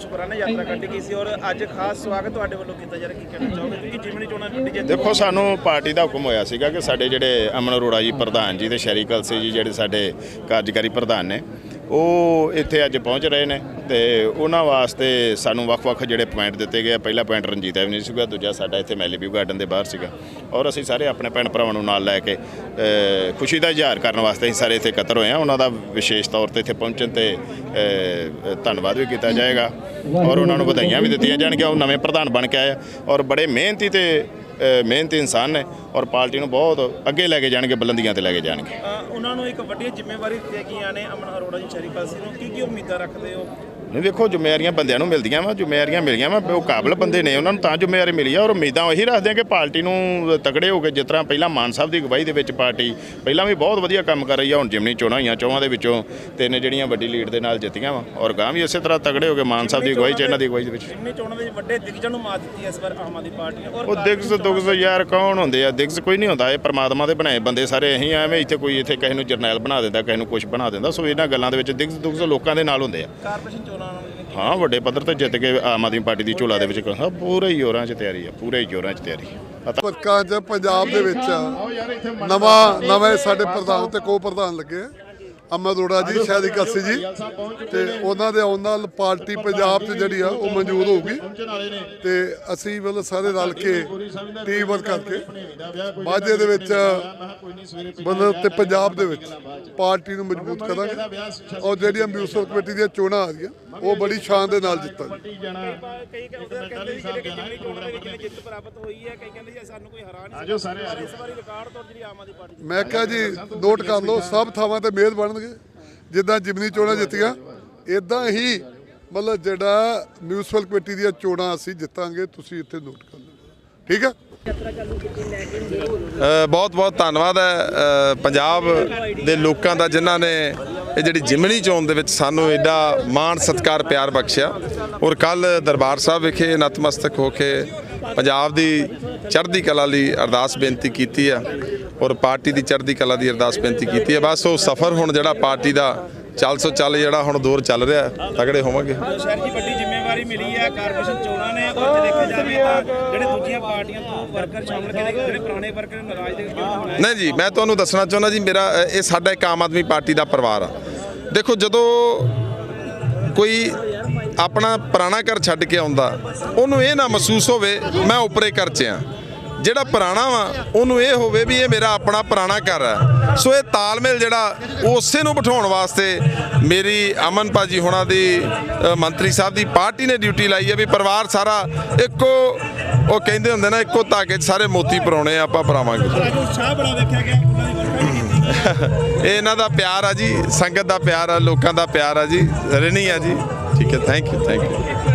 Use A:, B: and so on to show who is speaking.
A: ਸ਼ੁਕਰਾਨਾ ਯਾਤਰਾ ਕੱਢੀ ਗਈ ਸੀ ਔਰ ਅੱਜ ਖਾਸ ਸਵਾਗਤ ਤੁਹਾਡੇ ਵੱਲੋਂ ਕੀਤਾ ਜਾ ਰਿਹਾ, ਕੀ ਕਹਿਣਾ ਚਾਹੋਗੇ? ਕਿਉਂਕਿ ਜਿਮਨੀ ਚੋਣਾਂ ਟੁੱਟੀ ਜੇ
B: ਦੇਖੋ, ਸਾਨੂੰ ਪਾਰਟੀ ਦਾ ਹੁਕਮ ਹੋਇਆ ਸੀਗਾ ਕਿ ਸਾਡੇ ਜਿਹੜੇ ਅਮਨ ਅਰੋੜਾ ਜੀ ਪ੍ਰਧਾਨ ਜੀ ਤੇ ਸ਼ੈਰੀ ਕਲਸੇ ਜੀ ਜਿਹੜੇ ਸਾਡੇ ਕਾਰਜਕਾਰੀ ਪ੍ਰਧਾਨ ਨੇ ਉਹ ਇੱਥੇ ਅੱਜ ਪਹੁੰਚ ਰਹੇ ਨੇ ਤੇ ਉਹਨਾਂ ਵਾਸਤੇ ਸਾਨੂੰ ਵੱਖ-ਵੱਖ ਜਿਹੜੇ ਪੁਆਇੰਟ ਦਿੱਤੇ ਗਏ ਆ। ਪਹਿਲਾ ਪੁਆਇੰਟ ਰਣਜੀਤ ਐਵਨਿਊ ਸੀਗਾ, ਦੂਜਾ ਸਾਡਾ ਇੱਥੇ ਮੈਲੀਵਿਊ ਗਾਰਡਨ ਦੇ ਬਾਹਰ ਸੀਗਾ। ਔਰ ਅਸੀਂ ਸਾਰੇ ਆਪਣੇ ਭੈਣ ਭਰਾਵਾਂ ਨੂੰ ਨਾਲ ਲੈ ਕੇ ਖੁਸ਼ੀ ਦਾ ਇਜ਼ਹਾਰ ਕਰਨ ਵਾਸਤੇ ਅਸੀਂ ਸਾਰੇ ਇੱਥੇ ਇਕੱਤਰ ਹੋਏ ਆ। ਉਹਨਾਂ ਦਾ ਵਿਸ਼ੇਸ਼ ਤੌਰ ਤੇ ਇੱਥੇ ਪਹੁੰਚਣ ਤੇ ਧੰਨਵਾਦ ਵੀ ਕੀਤਾ ਜਾਏਗਾ। ਔਰ ਉਹਨਾਂ ਨੂੰ ਵਧਾਈਆਂ ਵੀ ਦਿੱਤੀਆਂ ਜਾਣਗੀਆਂ। ਉਹ ਨਵੇਂ ਪ੍ਰਧਾਨ ਬਣ ਕੇ ਆਏ ਆ। ਔਰ ਬੜੇ ਮਿਹਨਤੀ ਤੇ ਮਿਹਨਤੀ ਇਨਸਾਨ ਨੇ ਔਰ ਪਾਰਟੀ ਨੂੰ ਬਹੁਤ ਅੱਗੇ ਲੈ ਕੇ ਜਾਣਗੇ, ਬੁਲੰਦੀਆਂ ਤੇ ਲੈ ਕੇ ਜਾਣਗੇ।
A: ਉਹਨਾਂ ਨੂੰ ਇੱਕ ਵੱਡੀ ਜ਼ਿੰਮੇਵਾਰੀ ਦਿੱਤੀ ਗਈਆਂ ਨੇ ਅਮਨ ਅਰੋੜਾ ਜੀ ਸ਼ਰੀਫਾ ਸਿੰਘ ਨੂੰ। ਕੀ ਕੀ ਉਮੀਦਾਂ ਰੱਖਦੇ ਹੋ?
B: ਨਹੀਂ ਵੇਖੋ ਜ਼ਿੰਮੇਵਾਰੀਆਂ ਬੰਦਿਆਂ ਨੂੰ ਮਿਲਦੀਆਂ ਵਾ ਜ਼ਿੰਮੇਵਾਰੀਆਂ ਮਿਲੀਆਂ ਵਾ ਉਹ ਕਾਬਲ ਬੰਦੇ ਨੇ ਉਹਨਾਂ ਨੂੰ ਤਾਂ ਜ਼ਿੰਮੇਵਾਰੀ ਮਿਲੀ ਆ ਔਰ ਉਮੀਦਾਂ ਉਹੀ ਰੱਖਦੇ ਆ ਕਿ ਪਾਰਟੀ ਨੂੰ ਤਗੜੇ ਹੋ ਕੇ ਜਿਸ ਤਰ੍ਹਾਂ ਪਹਿਲਾਂ ਮਾਨ ਸਾਹਿਬ ਦੀ ਅਗਵਾਈ ਦੇ ਵਿੱਚ ਪਾਰਟੀ ਪਹਿਲਾਂ ਵੀ ਬਹੁਤ ਵਧੀਆ ਕੰਮ ਕਰ ਰਹੀ ਆ ਹੁਣ ਜਿਮਨੀ ਚੋਣਾਂ ਹੋਈਆਂ ਚੋਹਾਂ ਦੇ ਵਿੱਚੋਂ ਤਿੰਨ ਜਿਹੜੀਆਂ ਵੱਡੀ ਲੀਡ ਦੇ ਨਾਲ ਜਿੱਤੀਆਂ ਵਾ ਔਰ ਗਾਂ ਵੀ ਇਸੇ ਤਰ੍ਹਾਂ ਤਗੜੇ ਹੋ ਕੇ ਮਾਨ ਸਾਹਿਬ ਦੀ ਅਗਵਾਈ ਚ ਇਹਨਾਂ ਦੀ ਅਗਵਾਈ ਦੇ ਵਿੱਚ।
A: ਜਿਮਨੀ ਚੋਣਾਂ ਦੇ ਵੱਡੇ ਦਿਗਜਾਂ ਨੂੰ ਮਾਤ ਦਿੱਤੀ ਇਸ ਵਾਰ ਆਮ ਆਦਮੀ ਪਾਰਟੀ ਨੇ ਔਰ
B: ਉਹ ਦਿਗਸ ਦੁਗਸ ਯਾਰ ਕੌਣ ਹੁੰਦੇ ਆ? ਦਿਗਸ ਕੋਈ ਨਹੀਂ ਹੁੰਦਾ ਇਹ ਪ੍ਰਮਾਤਮਾ ਦੇ ਬਣਾਏ ਬੰਦੇ ਸਾਰੇ ਅਸੀਂ ਐਵੇਂ ਇੱਥੇ ਕੋਈ ਇੱਥੇ ਕਿਸੇ ਨੂੰ ਜਰਨੈਲ ਬਣਾ ਦਿੰਦਾ ਕਿਸੇ ਨੂੰ ਕੁਝ ਬਣਾ ਦਿੰਦਾ ਸੋ ਇਹਨਾਂ ਗੱਲਾਂ ਦੇ ਵਿੱਚ ਦਿਗਸ ਦੁਗਸ ਲੋਕਾਂ ਦੇ ਨਾਲ ਹੁੰਦੇ ਆ।
A: ਕਾਰਪੋਰੇਸ਼ਨ ਚੋਣਾਂ
B: ਹਾਂ ਵੱਡੇ ਪੱਧਰ ਤੇ ਜਿੱਤ ਕੇ ਆਮ ਆਦਮੀ ਪਾਰਟੀ ਦੀ ਝੋਲਾ ਦੇ ਵਿੱਚ ਹਾਂ ਪੂਰੇ ਜ਼ੋਰਾਂ 'ਚ ਤਿਆਰੀ ਆ ਪੂਰੇ ਜ਼ੋਰਾਂ 'ਚ ਤਿਆਰੀ
C: ਵਰਕਾਂ 'ਚ ਪੰਜਾਬ ਦੇ ਵਿੱਚ ਨਵਾਂ ਨਵੇਂ ਸਾਡੇ ਪ੍ਰਧਾਨ ਤੇ ਕੋ ਪ੍ਰਧਾਨ ਲੱਗੇ ਅਮਰ ਅਰੋੜਾ ਜੀ ਸ਼ਾਦੀ ਕਲਸੀ ਜੀ। ਤੇ ਉਹਨਾਂ ਦੇ ਆਉਣ ਨਾਲ ਪਾਰਟੀ ਪੰਜਾਬ 'ਚ ਜਿਹੜੀ ਆ ਉਹ ਮਨਜ਼ੂਰ ਹੋਊਗੀ। ਤੇ ਅਸੀਂ ਵੱਲ ਸਾਰੇ ਰਲ ਕੇ ਟੀਮ ਵਰਕ ਕਰਕੇ ਮਾਝੇ ਦੇ ਵਿੱਚ ਮਤਲਬ ਤੇ ਪੰਜਾਬ ਦੇ ਵਿੱਚ ਪਾਰਟੀ ਨੂੰ ਮਜ਼ਬੂਤ ਕਰਾਂਗੇ। ਔਰ ਜਿਹੜੀਆਂ ਮਿਊਨਿਸਪਲ ਕਮੇਟੀ ਦੀਆਂ ਚੋਣਾਂ ਆ ਰਹੀਆਂ ਉਹ ਬੜੀ ਸ਼ਾਨ ਦੇ ਨਾਲ ਜਿੱਤਾਂਗੇ।
A: ਕਈ ਕਹਿੰਦੇ ਕਹਿੰਦੇ ਸੀ ਜਿਹੜੇ ਕਿ ਜਿਮਨੀ ਚੋਣਾਂ ਦੇ ਵਿੱਚ ਜਿਹਨੇ ਜਿੱਤ ਪ੍ਰਾਪਤ ਹੋਈ ਹੈ ਕਈ ਕਹਿੰਦੇ ਜੀ ਸਾਨੂੰ ਕੋਈ ਹਰਾ ਨਹੀਂ ਆਜੋ ਸਾਰੇ ਇਸ ਵਾਰੀ ਰਿਕਾਰਡ ਤੋੜ ਜਿਹੜੀ ਆਮ ਆਦਮੀ ਪਾਰਟੀ
C: ਮੈਂ ਕਿਹਾ ਜੀ ਨੋਟ ਕਰ ਲਓ ਸਭ ਥਾਵਾਂ ਤੇ ਮੇਅਰ ਬਣਨਗੇ ਜਿੱਦਾਂ ਜਿਮਨੀ ਚੋਣਾਂ ਜਿੱਤੀਆਂ ਇਦਾਂ ਹੀ ਮਤਲਬ ਜਿਹੜਾ ਮਿਊਨਿਸਪਲ ਕਮੇਟੀ ਦੀਆਂ ਚੋਣਾਂ ਅਸੀਂ ਜਿੱਤਾਂਗੇ, ਤੁਸੀਂ ਇੱਥੇ ਨੋਟ ਕਰ ਲਓ। ਠੀਕ ਹੈ
D: ਬਹੁਤ ਬਹੁਤ ਧੰਨਵਾਦ ਹੈ। ਪੰਜਾਬ ਦੇ ਲੋਕਾਂ ਦਾ, ਜਿਨ੍ਹਾਂ ਨੇ ਇਹ ਜਿਹੜੀ ਜਿਮਣੀ ਚੋਣ ਦੇ ਵਿੱਚ ਸਾਨੂੰ ਐਡਾ ਮਾਣ, ਸਤਿਕਾਰ, ਪਿਆਰ ਬਖਸ਼ਿਆ। ਔਰ ਕੱਲ ਦਰਬਾਰ ਸਾਹਿਬ ਵਿਖੇ ਨਤਮਸਤਕ ਹੋ ਕੇ ਪੰਜਾਬ ਦੀ ਚੜ੍ਹਦੀ ਕਲਾ ਲਈ ਅਰਦਾਸ ਬੇਨਤੀ ਕੀਤੀ ਆ। ਔਰ ਪਾਰਟੀ ਦੀ ਚੜ੍ਹਦੀ ਕਲਾ ਦੀ ਅਰਦਾਸ ਬੇਨਤੀ ਕੀਤੀ ਹੈ। ਬਸ ਉਹ ਸਫ਼ਰ ਹੁਣ ਜਿਹੜਾ ਪਾਰਟੀ ਦਾ ਚੱਲ ਸੋ ਚੱਲ ਜਿਹੜਾ ਹੁਣ ਦੌਰ ਚੱਲ ਰਿਹਾ ਤਗੜੇ ਹੋਵਾਂਗੇ।
A: ਸ਼ਹਿਰ ਦੀ ਵੱਡੀ ਜ਼ਿੰਮੇਵਾਰੀ ਮਿਲੀ ਹੈ ਕਾਰਪੋਰੇਸ਼ਨ ਚੋਣਾਂ ਨੇ ਔਰ ਜੇ ਦੇਖਿਆ ਜਾਵੇ ਤਾਂ ਜਿਹੜੇ ਦੂਜੀਆਂ ਪਾਰਟੀਆਂ ਤੋਂ ਵਰਕਰ ਸ਼ਾਮਲ ਕੀਤੇ ਗਏ ਜਿਹੜੇ ਪੁਰਾਣੇ ਵਰਕਰ ਨਾਰਾਜ਼ ਦੇ ਕਿਉਂ ਹੋਣਾ
D: ਨਹੀਂ ਜੀ ਮੈਂ ਤੁਹਾਨੂੰ ਦੱਸਣਾ ਚਾਹੁੰਦਾ ਜੀ ਮੇਰਾ ਇਹ ਸਾਡਾ ਇੱਕ ਆਮ ਆਦਮੀ ਪਾਰਟੀ ਦਾ ਪਰਿਵਾਰ ਆ। ਦੇਖੋ ਜਦੋਂ ਕੋਈ ਆਪਣਾ ਪੁਰਾਣਾ ਘਰ ਛੱਡ ਕੇ ਆਉਂਦਾ ਉਹਨੂੰ ਇਹ ਨਾ ਮਹਿਸੂਸ ਹੋਵੇ ਮੈਂ ਉੱਪਰੇ ਘਰ 'ਚ ਆ। ਜਿਹੜਾ ਪੁਰਾਣਾ ਵਾ, ਉਹਨੂੰ ਇਹ ਹੋਵੇ ਵੀ ਇਹ ਮੇਰਾ ਆਪਣਾ ਪੁਰਾਣਾ ਘਰ ਹੈ। ਸੋ ਇਹ ਤਾਲਮੇਲ ਜਿਹੜਾ ਉਸੇ ਨੂੰ ਬਿਠਾਉਣ ਵਾਸਤੇ ਮੇਰੀ ਅਮਨ ਭਾਜੀ ਹੋਣਾ ਦੀ ਮੰਤਰੀ ਸਾਹਿਬ ਦੀ ਪਾਰਟੀ ਨੇ ਡਿਊਟੀ ਲਾਈ ਹੈ ਵੀ ਪਰਿਵਾਰ ਸਾਰਾ ਇੱਕੋ, ਉਹ ਕਹਿੰਦੇ ਹੁੰਦੇ ਨਾ, ਇੱਕੋ ਧਾਗੇ 'ਚ ਸਾਰੇ ਮੋਤੀ ਪਰਾਉਣੇ ਆ, ਆਪਾਂ ਪਰਾਵਾਂਗੇ
A: ਅੱਜ ਬੜਾ ਵੇਖਿਆ ਗਿਆ
D: ਇਹ ਇਹਨਾਂ ਦਾ ਪਿਆਰ ਆ ਜੀ, ਸੰਗਤ ਦਾ ਪਿਆਰ ਆ, ਲੋਕਾਂ ਦਾ ਪਿਆਰ ਆ ਜੀ, ਰਣੀ ਆ ਜੀ। ਠੀਕ ਹੈ ਥੈਂਕ ਯੂ ਥੈਂਕ ਯੂ